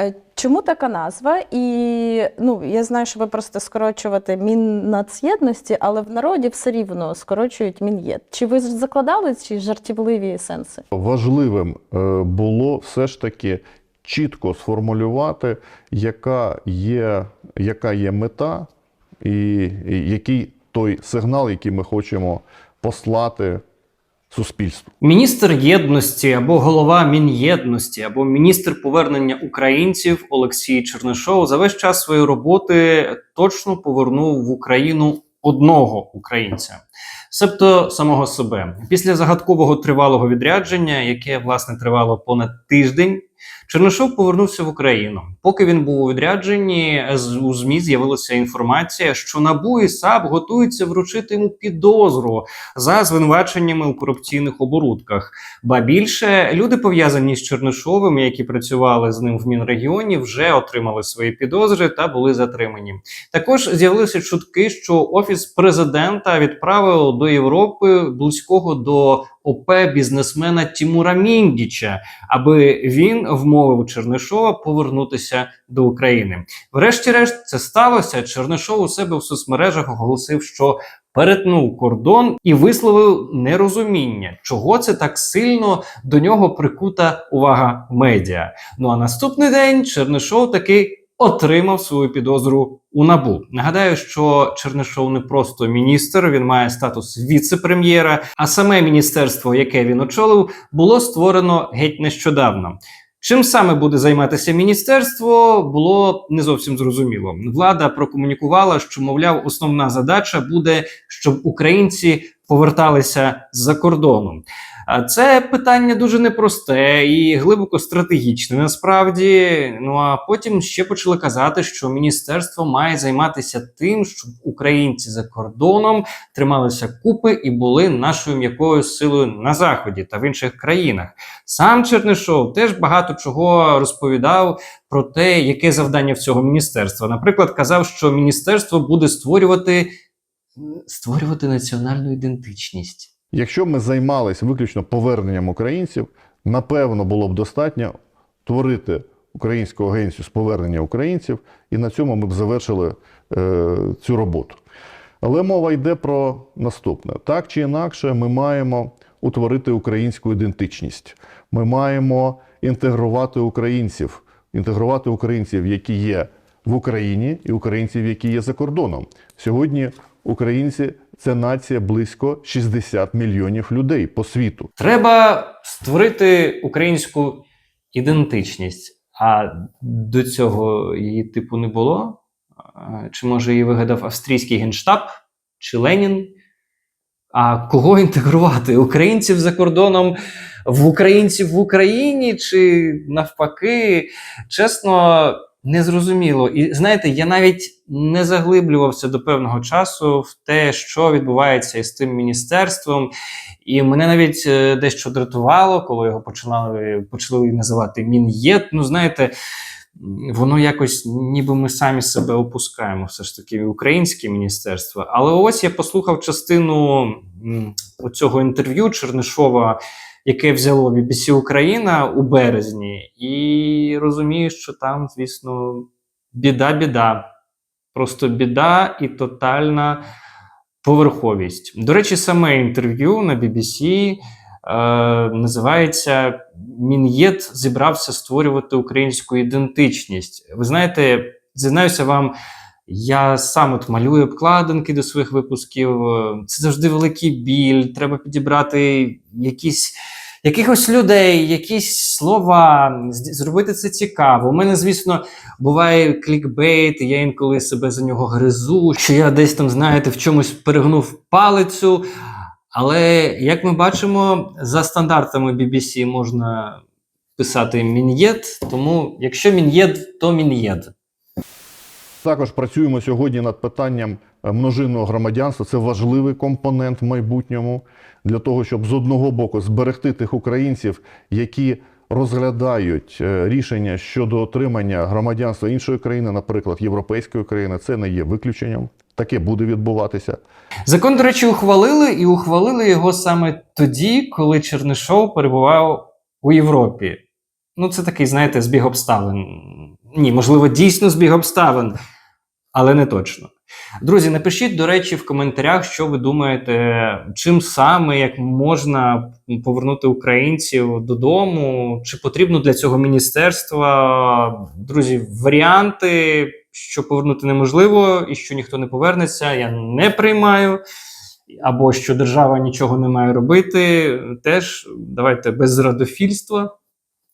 Е, Чому така назва? І ну я знаю, що ви просто скорочувати Міннацєдності, але в народі все рівно скорочують Мін'єд. Чи ви закладали ці жартівливі сенси? Важливим е, було все ж таки чітко сформулювати, яка є, яка є мета і, і який той сигнал, який ми хочемо послати суспільству. Міністр єдності або голова Мін'єдності, або міністр повернення українців Олексій Чернишов за весь час своєї роботи точно повернув в Україну одного українця, себто самого себе. Після загадкового тривалого відрядження, яке власне тривало понад тиждень. Чернишов повернувся в Україну. Поки він був у відрядженні, у ЗМІ з'явилася інформація, що НАБУ і САП готуються вручити йому підозру за звинуваченнями у корупційних оборудках. Ба більше люди пов'язані з Чернишовим, які працювали з ним в Мінрегіоні, вже отримали свої підозри та були затримані. Також з'явилися чутки, що офіс президента відправив до Європи близького до ОП бізнесмена Тімура Міндіча, аби він вмовив Чернишова повернутися до України. Врешті-решт, це сталося. Чернишов у себе в соцмережах оголосив, що перетнув кордон і висловив нерозуміння, чого це так сильно до нього прикута увага медіа. Ну а наступний день Чернишов таки отримав свою підозру у набу. Нагадаю, що Чернишов не просто міністр, він має статус віце-прем'єра. А саме міністерство, яке він очолив, було створено геть нещодавно. Чим саме буде займатися міністерство, було не зовсім зрозуміло. Влада прокомунікувала, що мовляв, основна задача буде, щоб українці поверталися з-за кордону. А це питання дуже непросте і глибоко стратегічне. Насправді, ну а потім ще почали казати, що міністерство має займатися тим, щоб українці за кордоном трималися купи і були нашою м'якою силою на заході та в інших країнах. Сам Чернишов теж багато чого розповідав про те, яке завдання в цього міністерства. Наприклад, казав, що міністерство буде створювати, створювати національну ідентичність. Якщо ми займалися виключно поверненням українців, напевно було б достатньо творити українську агенцію з повернення українців, і на цьому ми б завершили е, цю роботу. Але мова йде про наступне: так чи інакше, ми маємо утворити українську ідентичність. Ми маємо інтегрувати українців, інтегрувати українців, які є в Україні, і українців, які є за кордоном. Сьогодні українці це нація близько 60 мільйонів людей по світу. Треба створити українську ідентичність. А до цього її типу не було. Чи може її вигадав австрійський генштаб чи Ленін? А кого інтегрувати? Українців за кордоном в українців в Україні чи навпаки? Чесно, не зрозуміло. І знаєте, я навіть не заглиблювався до певного часу в те, що відбувається із тим міністерством. І мене навіть е, дещо дратувало, коли його починали почали називати Мін'єд. Ну, знаєте, воно якось ніби ми самі себе опускаємо, все ж таки, українське міністерство. Але ось я послухав частину м, оцього інтерв'ю Чернишова, яке взяло BBC Україна у березні, і розумію, що там, звісно, біда-біда. Просто біда і тотальна поверховість. До речі, саме інтерв'ю на BBC е, називається Мін'єд зібрався створювати українську ідентичність. Ви знаєте, зізнаюся вам, я сам от малюю обкладинки до своїх випусків. Це завжди великий біль. Треба підібрати якісь. Якихось людей, якісь слова, зробити це цікаво. У мене, звісно, буває клікбейт, я інколи себе за нього гризу, що я десь там, знаєте, в чомусь перегнув палицю. Але як ми бачимо, за стандартами BBC можна писати мін'єд, тому якщо мін'єд, то мін'єд. Також працюємо сьогодні над питанням е, множинного громадянства. Це важливий компонент в майбутньому для того, щоб з одного боку зберегти тих українців, які розглядають е, рішення щодо отримання громадянства іншої країни, наприклад, європейської країни. Це не є виключенням. Таке буде відбуватися. Закон, до речі, ухвалили, і ухвалили його саме тоді, коли Чернишов перебував у Європі. Ну, це такий, знаєте, збіг обставин. Ні, можливо, дійсно збіг обставин, але не точно. Друзі, напишіть, до речі, в коментарях, що ви думаєте, чим саме як можна повернути українців додому, чи потрібно для цього міністерства. Друзі, варіанти, що повернути неможливо і що ніхто не повернеться, я не приймаю. Або що держава нічого не має робити, теж давайте без зрадофільства.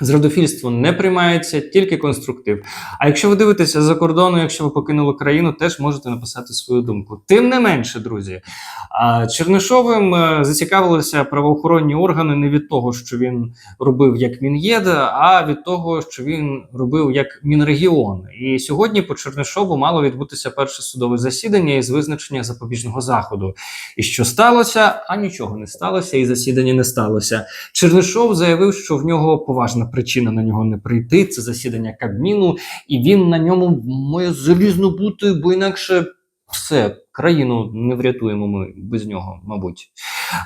Зрадофільство не приймається, тільки конструктив. А якщо ви дивитеся за кордону, якщо ви покинули країну, теж можете написати свою думку. Тим не менше, друзі, Чернишовим е, зацікавилися правоохоронні органи не від того, що він робив як Мін'єд, а від того, що він робив як Мінрегіон. І сьогодні по Чернишову мало відбутися перше судове засідання із визначення запобіжного заходу. І що сталося? А нічого не сталося, і засідання не сталося. Чернишов заявив, що в нього поважна причина на нього не прийти. Це засідання Кабміну, і він на ньому має залізно бути, бо інакше все, країну не врятуємо ми без нього, мабуть.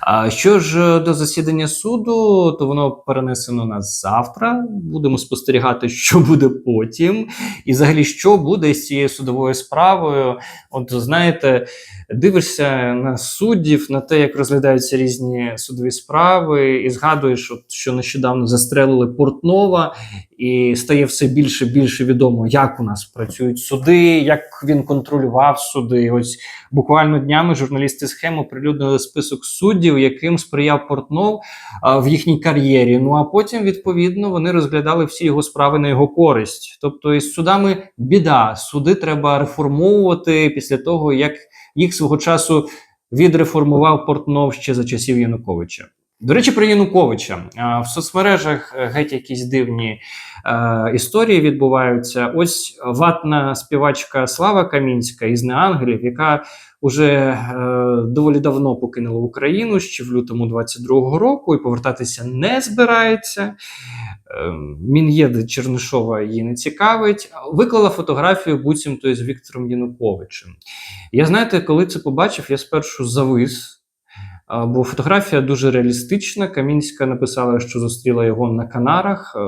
А що ж до засідання суду, то воно перенесено на завтра. Будемо спостерігати, що буде потім, і взагалі, що буде з цією судовою справою. От знаєте, дивишся на суддів, на те, як розглядаються різні судові справи, і згадуєш, от, що нещодавно застрелили Портнова, і стає все більше більше відомо, як у нас працюють суди, як він контролював суди. Ось буквально днями журналісти схему оприлюднили список суддів, яким сприяв Портнов в їхній кар'єрі. Ну а потім, відповідно, вони розглядали всі його справи на його користь. Тобто, із судами біда. Суди треба реформовувати після того, як їх свого часу відреформував Портнов ще за часів Януковича. До речі, про Януковича в соцмережах е, геть якісь дивні е, історії відбуваються. Ось ватна співачка Слава Камінська із Неангелів, яка уже е, доволі давно покинула Україну ще в лютому 22-го року і повертатися не збирається. Е, Мін'єд Чернишова її не цікавить. Виклала фотографію буцімто з Віктором Януковичем. Я знаєте, коли це побачив, я спершу завис. Бо фотографія дуже реалістична. Камінська написала, що зустріла його на Канарах, е,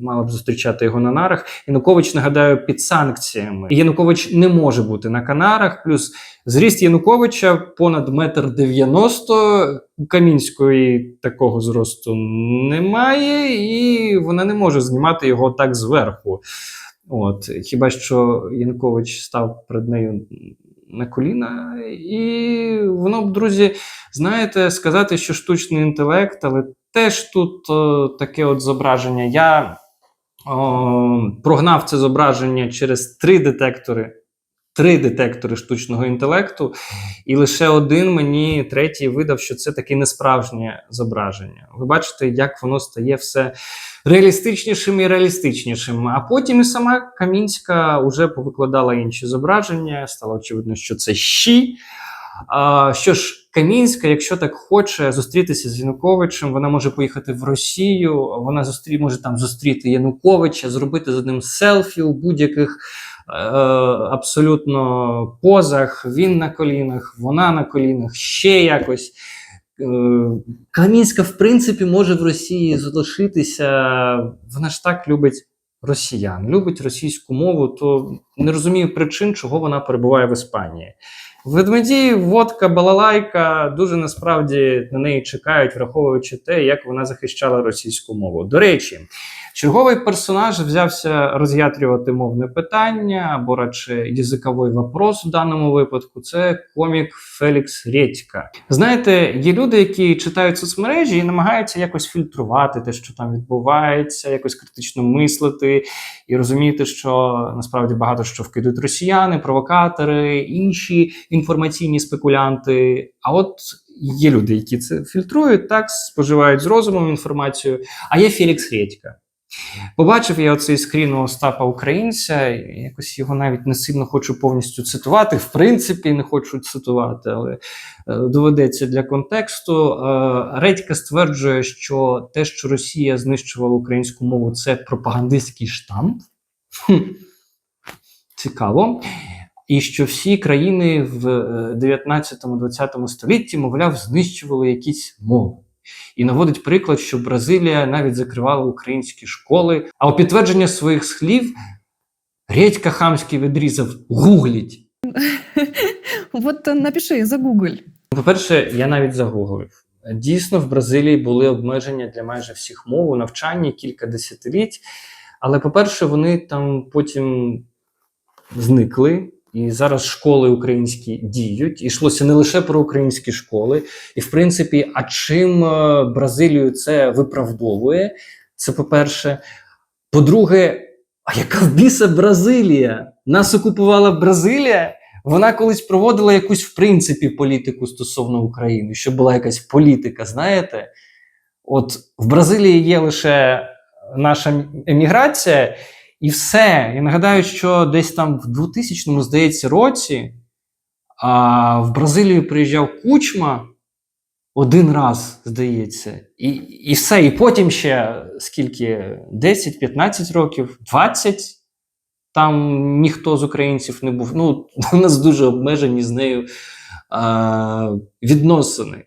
мала б зустрічати його на нарах. Янукович, нагадаю, під санкціями. Янукович не може бути на Канарах. Плюс зріст Януковича понад метр дев'яносто. Камінської такого зросту немає, і вона не може знімати його так зверху. От хіба що Янукович став перед нею на коліна, і воно б, друзі, знаєте, сказати, що штучний інтелект, але теж тут о, таке от зображення. Я о, прогнав це зображення через три детектори. Три детектори штучного інтелекту, і лише один мені третій видав, що це таке несправжнє зображення. Ви бачите, як воно стає все реалістичнішим і реалістичнішим. А потім і сама Камінська вже повикладала інші зображення. Стало очевидно, що це щі. Що ж, Камінська, якщо так хоче зустрітися з Януковичем, вона може поїхати в Росію, вона зустрі, може там зустріти Януковича, зробити з ним селфі у будь-яких е, абсолютно позах. Він на колінах, вона на колінах, ще якось. Е, Камінська, в принципі, може в Росії залишитися. Вона ж так любить росіян, любить російську мову, то не розумію причин, чого вона перебуває в Іспанії. Ведмеді, водка, балалайка дуже насправді на неї чекають, враховуючи те, як вона захищала російську мову. До речі, черговий персонаж взявся роз'ятрювати мовне питання або радше язиковий вопрос в даному випадку. Це комік Фелікс Редька. Знаєте, є люди, які читають соцмережі і намагаються якось фільтрувати те, що там відбувається, якось критично мислити і розуміти, що насправді багато що вкидуть росіяни, провокатори, інші інформаційні спекулянти. А от є люди, які це фільтрують, так споживають з розумом інформацію. А є Фелікс Редька. Побачив я оцей скрін у Остапа Українця, якось його навіть не сильно хочу повністю цитувати. В принципі, не хочу цитувати, але е, доведеться для контексту. Е, Редька стверджує, що те, що Росія знищувала українську мову, це пропагандистський штамп. Цікаво. І що всі країни в 19-20 столітті, мовляв, знищували якісь мови. І наводить приклад, що Бразилія навіть закривала українські школи. А у підтвердження своїх слів Редька хамський відрізав, гугліть. Вот э, напиши, загугль. По-перше, я навіть загуглив. Дійсно, в Бразилії були обмеження для майже всіх мов у навчанні кілька десятиліть. Але, по-перше, вони там потім зникли. І зараз школи українські діють. І йшлося не лише про українські школи. І, в принципі, а чим е, Бразилію це виправдовує? Це по-перше. По-друге, а яка в біса Бразилія? Нас окупувала Бразилія? Вона колись проводила якусь, в принципі, політику стосовно України, щоб була якась політика, знаєте? От в Бразилії є лише наша еміграція, і все. Я нагадаю, що десь там в 2000 му здається, році а, в Бразилію приїжджав Кучма один раз, здається, і, і все. І потім ще скільки? 10-15 років, 20 там ніхто з українців не був. Ну, у нас дуже обмежені з нею а, відносини.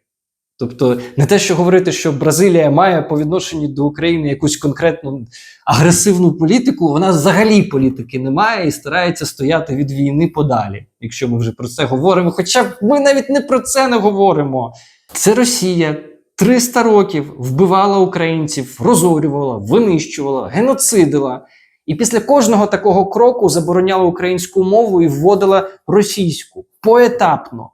Тобто, не те, що говорити, що Бразилія має по відношенню до України якусь конкретну агресивну політику, вона взагалі політики не має і старається стояти від війни подалі, якщо ми вже про це говоримо. Хоча ми навіть не про це не говоримо. Це Росія 300 років вбивала українців, розорювала, винищувала, геноцидила. І після кожного такого кроку забороняла українську мову і вводила російську поетапно.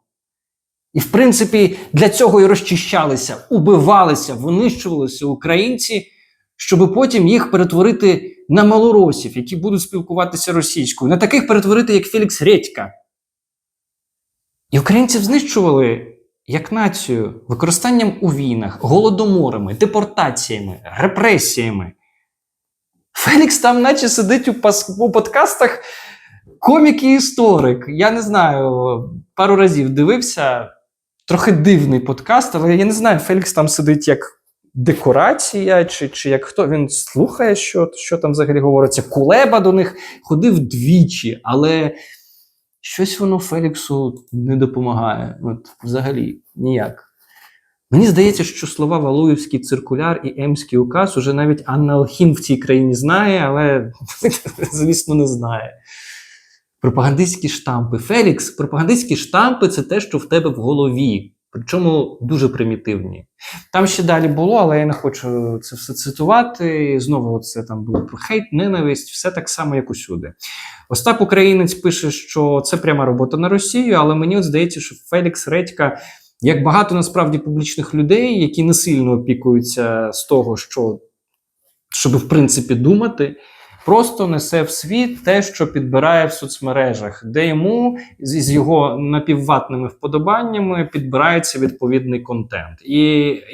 І, в принципі, для цього і розчищалися, убивалися, винищувалися українці, щоб потім їх перетворити на малоросів, які будуть спілкуватися російською, на таких перетворити, як Фелікс Редька. І українців знищували як націю використанням у війнах, голодоморами, депортаціями, репресіями. Фелікс там, наче сидить у, пас- у подкастах комік і історик. Я не знаю, пару разів дивився. Трохи дивний подкаст, але я не знаю, Фелікс там сидить як декорація, чи, чи як хто він слухає, що, що там взагалі говориться. Кулеба до них ходив двічі, але щось воно Феліксу не допомагає. От взагалі ніяк. Мені здається, що слова Валуївський циркуляр і Емський указ уже навіть Анна Алхін в цій країні знає, але, звісно, не знає. Пропагандистські штампи. Фелікс, пропагандистські штампи це те, що в тебе в голові. Причому дуже примітивні. Там ще далі було, але я не хочу це все цитувати. Знову це там було про хейт, ненависть, все так само, як усюди. Остап Українець пише, що це пряма робота на Росію, але мені от здається, що Фелікс Редька, як багато насправді публічних людей, які не сильно опікуються з того, що щоб в принципі думати, просто несе в світ те, що підбирає в соцмережах, де йому з його напівватними вподобаннями підбирається відповідний контент. І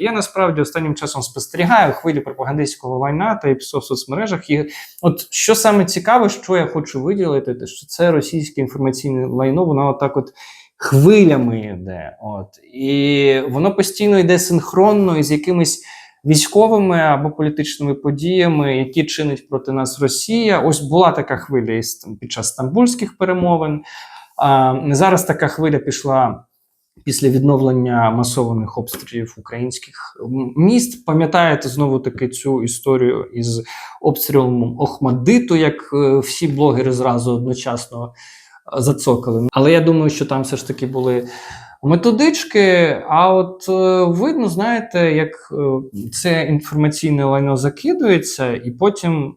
я насправді останнім часом спостерігаю хвилі пропагандистського лайна та і псо в соцмережах. І от що саме цікаве, що я хочу виділити, те, що це російське інформаційне лайно, воно отак от. Хвилями йде, от і воно постійно йде синхронно із якимись військовими або політичними подіями, які чинить проти нас Росія. Ось була така хвиля під час стамбульських перемовин. А, зараз така хвиля пішла після відновлення масованих обстрілів українських міст. Пам'ятаєте знову таки цю історію із обстрілом Охмаддиту, як е, всі блогери зразу одночасно е, зацокали. Але я думаю, що там все ж таки були методички. А от е, видно, знаєте, як е, це інформаційне лайно закидується, і потім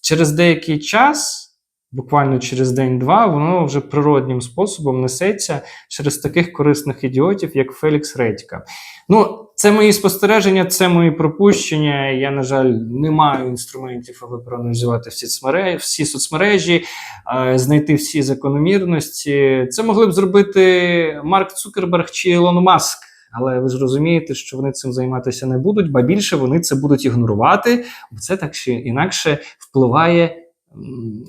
через деякий час, буквально через день-два, воно вже природнім способом несеться через таких корисних ідіотів, як Фелікс Редька. Ну, це мої спостереження, це мої пропущення. Я, на жаль, не маю інструментів, аби проаналізувати всі соцмережі, всі соцмережі, знайти всі закономірності. Це могли б зробити Марк Цукерберг чи Ілон Маск. Але ви ж розумієте, що вони цим займатися не будуть, ба більше вони це будуть ігнорувати, бо це так чи інакше впливає,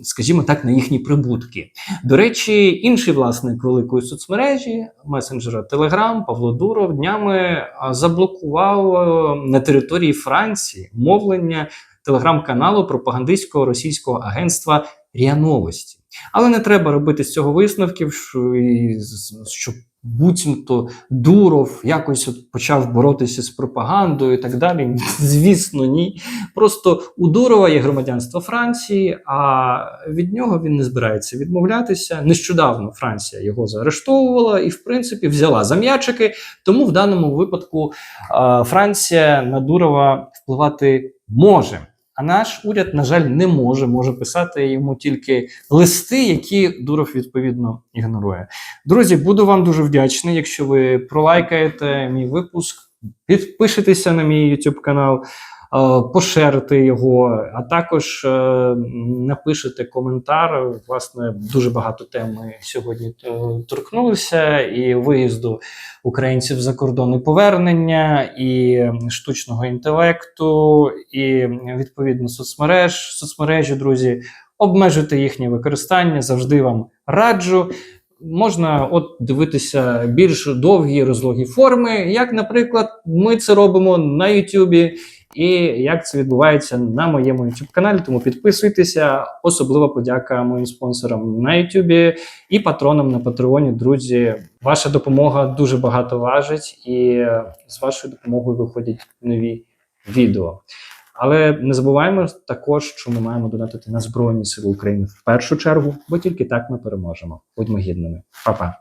скажімо так, на їхні прибутки. До речі, інший власник великої соцмережі, месенджера Telegram, Павло Дуров, днями заблокував е, на території Франції мовлення телеграм-каналу пропагандистського російського агентства РІА Новості. Але не треба робити з цього висновків, що буцімто Дуров якось от почав боротися з пропагандою і так далі. Звісно, ні. Просто у Дурова є громадянство Франції, а від нього він не збирається відмовлятися. Нещодавно Франція його заарештовувала і, в принципі, взяла за м'ячики. Тому в даному випадку Франція на Дурова впливати може. А наш уряд, на жаль, не може. Може писати йому тільки листи, які Дуров відповідно ігнорує. Друзі, буду вам дуже вдячний, якщо ви пролайкаєте мій випуск, підпишетеся на мій YouTube канал, пошерите його, а також е, напишете коментар. Власне, дуже багато тем сьогодні е, торкнулися: і виїзду українців за кордон, і повернення, і штучного інтелекту, і відповідно соцмереж, соцмережі, друзі. Обмежуйте їхнє використання, завжди вам раджу. Можна от дивитися більш довгі розлогі форми, як, наприклад, ми це робимо на Ютубі, і як це відбувається на моєму youtube каналі. Тому підписуйтеся. Особлива подяка моїм спонсорам на Ютубі і патронам на Патреоні. Друзі, ваша допомога дуже багато важить, і з вашою допомогою виходять нові відео. Але не забуваємо також, що ми маємо донатити на Збройні Сили України в першу чергу, бо тільки так ми переможемо. Будьмо гідними. Па-па.